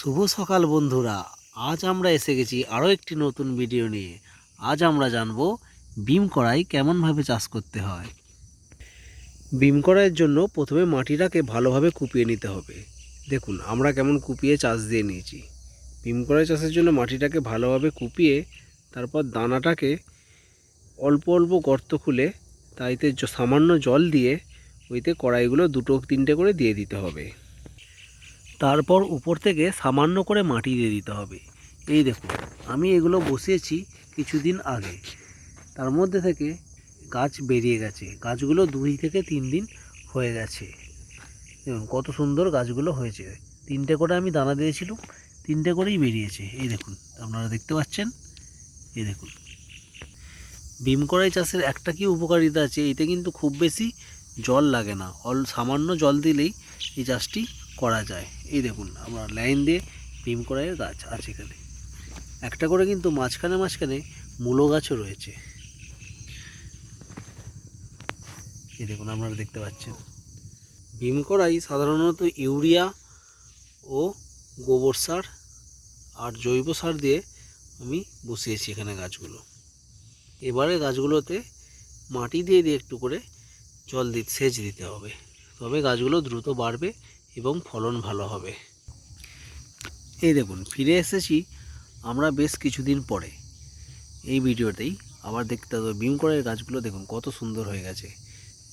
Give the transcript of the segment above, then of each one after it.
শুভ সকাল বন্ধুরা। আজ আমরা এসে গেছি আরও একটি নতুন ভিডিও নিয়ে। আজ আমরা জানব বিম কড়াই কেমনভাবে চাষ করতে হয়। বিম কড়াইয়ের জন্য প্রথমে মাটিটাকে ভালোভাবে কুপিয়ে নিতে হবে। দেখুন, আমরা কেমন কুপিয়ে চাষ দিয়ে নিয়েছি। বিম কড়াই চাষের জন্য মাটিটাকে ভালোভাবে কুপিয়ে তারপর দানাটাকে অল্প অল্প গর্ত খুলে তাইতে সামান্য জল দিয়ে ওইতে কড়াইগুলো দুটো তিনটে করে দিয়ে দিতে হবে। তারপর উপর থেকে সামান্য করে মাটি দিয়ে দিতে হবে। এই দেখুন, আমি এগুলো বসিয়েছি কিছুদিন আগে। তার মধ্যে থেকে গাছ বেরিয়ে গেছে। গাছগুলো দুই থেকে তিন দিন হয়ে গেছে। দেখুন, কত সুন্দর গাছগুলো হয়েছে। তিনটে করে আমি দানা দিয়েছিলাম, তিনটে করেই বেরিয়েছে। এই দেখুন, আপনারা দেখতে পাচ্ছেন? এই দেখুন। বিম কড়াই চাষের একটা কি উপকারিতা আছে? এতে কিন্তু খুব বেশি জল লাগে না। অল, সামান্য জল দিলেই এই চাষটি করা যায়। এই দেখুন, আমরা লাইন দিয়ে ভীম কড়াইয়ের গাছ আছে এখানে। একটা করে কিন্তু মাঝখানে মাঝখানে মূলো গাছও রয়েছে। এই দেখুন, আপনারা দেখতে পাচ্ছেন। ভীম কড়াই সাধারণত ইউরিয়া ও গোবর সার আর জৈব সার দিয়ে আমি বসিয়েছি এখানে গাছগুলো। এবারে গাছগুলোতে মাটি দিয়ে দিয়ে একটু করে জল দিতে সেচ দিতে হবে। তবে গাছগুলো দ্রুত বাড়বে এবং ফলন ভালো হবে। এই দেখুন, ফিরে এসেছি আমরা বেশ কিছুদিন পরে। এই ভিডিওতেই আবার দেখতে হবে বিম করার গাছগুলো দেখুন কত সুন্দর হয়ে গেছে।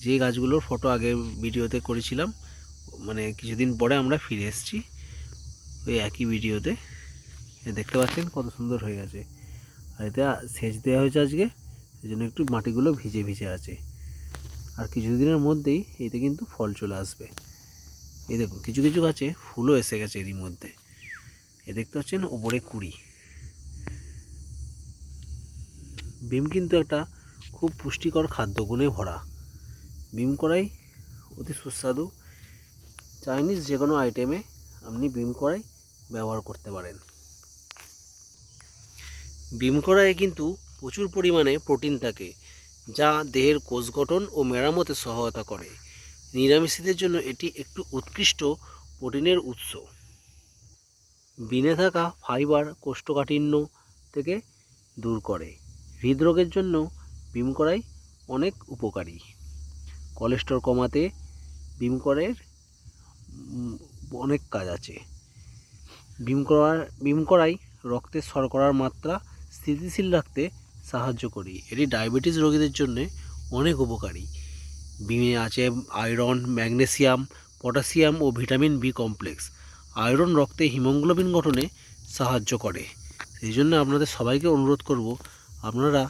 যে গাছগুলোর ফটো আগে ভিডিওতে করেছিলাম মানে কিছুদিন পরে আমরা ফিরে এসেছি ওই একই ভিডিওতে। দেখতে পাচ্ছেন কত সুন্দর হয়ে গেছে। আর এতে সেচ দেওয়া হয়েছে আজকে এই জন্য একটু মাটিগুলো ভিজে ভিজে আছে। আর কিছুদিনের মধ্যেই এতে কিন্তু ফল চলে আসবে। এই দেখুন কিছু কিছু গাছে ফুলও এসে গেছে এরই মধ্যে। এ দেখতে পাচ্ছেন, ওপরে কুড়ি। বিম কিন্তু একটা খুব পুষ্টিকর খাদ্যগুণে ভরা। বিম কড়াই অতি সুস্বাদু। চাইনিজ যে কোনো আইটেমে আপনি বিম কড়াই ব্যবহার করতে পারেন। বিম কড়াইয়ে কিন্তু প্রচুর পরিমাণে প্রোটিন থাকে, যা দেহের কোষ গঠন ও মেরামতে সহায়তা করে। নিরামিষীদের জন্য এটি একটু উৎকৃষ্ট প্রোটিনের উৎস। বিনে থাকা ফাইবার কোষ্ঠকাঠিন্য থেকে দূর করে। হৃদরোগের জন্য বিম কড়াই অনেক উপকারী। কোলেস্ট্রল কমাতে বিম কড়াইয়ের অনেক কাজ আছে। বিম কড়া বিম কড়াই রক্তের শর্করার মাত্রা স্থিতিশীল রাখতে সাহায্য করি। এটি ডায়াবেটিস রোগীদের জন্য অনেক উপকারী। বিমে আছে আয়রন, ম্যাগনেসিয়াম পটাশিয়াম ও ভিটামিন বি কমপ্লেক্স। আয়রন রক্তে হিমোগ্লোবিন গঠনে সাহায্য করে। সেই জন্য আপনাদের সবাইকে অনুরোধ করব, আপনারা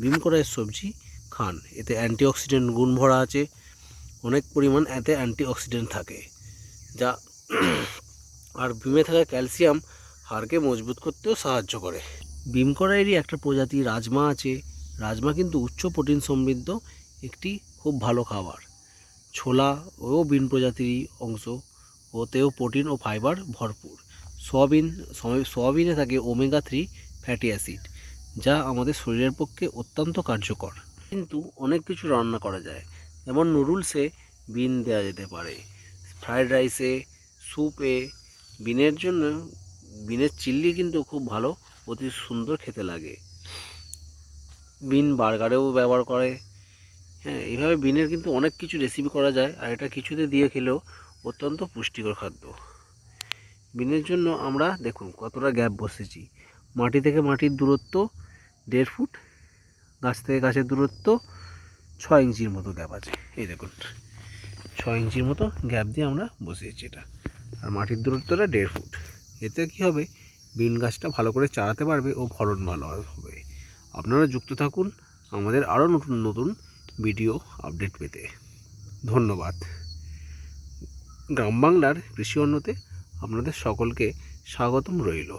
বিম কড়াইয়ের সবজি খান। এতে অ্যান্টিঅক্সিডেন্ট গুণ ভরা আছে। অনেক পরিমাণ এতে অ্যান্টিঅক্সিডেন্ট থাকে, যা আর বিমে থাকা ক্যালসিয়াম হাড়কে মজবুত করতেও সাহায্য করে। বিম কড়াইয়েরই একটা প্রজাতি, রাজমা আছে। রাজমা কিন্তু উচ্চ প্রোটিন সমৃদ্ধ, একটি খুব ভালো খাবার। ছোলা ও বিন প্রজাতির অংশ ওতেও প্রোটিন ও ফাইবার ভরপুর। সোয়াবিন সয়- সোয়াবিনে থাকে ওমেগা থ্রি ফ্যাটি অ্যাসিড, যা আমাদের শরীরের পক্ষে অত্যন্ত কার্যকর। কিন্তু অনেক কিছু রান্না করা যায়। যেমন নুডলসে বিন দেওয়া যেতে পারে ফ্রায়েড রাইসে, স্যুপে। বিনের জন্য, বিনের চিল্লি কিন্তু খুব ভালো, অতি সুন্দর খেতে লাগে। বিন বার্গারেও ব্যবহার করে হ্যাঁ এইভাবে বিনের কিন্তু অনেক কিছু রেসিপি করা যায়, আর এটা কিছুতে দিয়ে খেলেও অত্যন্ত পুষ্টিকর খাদ্য। বিনের জন্য আমরা, দেখুন কতটা গ্যাপ বসেছি। মাটি থেকে মাটির দূরত্ব দেড় ফুট, গাছ থেকে গাছের দূরত্ব ছয় ইঞ্চির মতো গ্যাপ আছে। এই দেখুন, ছয় ইঞ্চির মতো গ্যাপ দিয়ে আমরা বসিয়েছি এটা। আর মাটির দূরত্বটা দেড় ফুট। এতে কী হবে? বিন গাছটা ভালো করে চালাতে পারবে ও ফলন ভালো হবে। আপনারা যুক্ত থাকুন। আমাদের আরও নতুন নতুন ভিডিও আপডেট পেতে। ধন্যবাদ। গ্রাম বাংলার কৃষি উন্নতে আপনাদের সকলকে স্বাগতম রইল।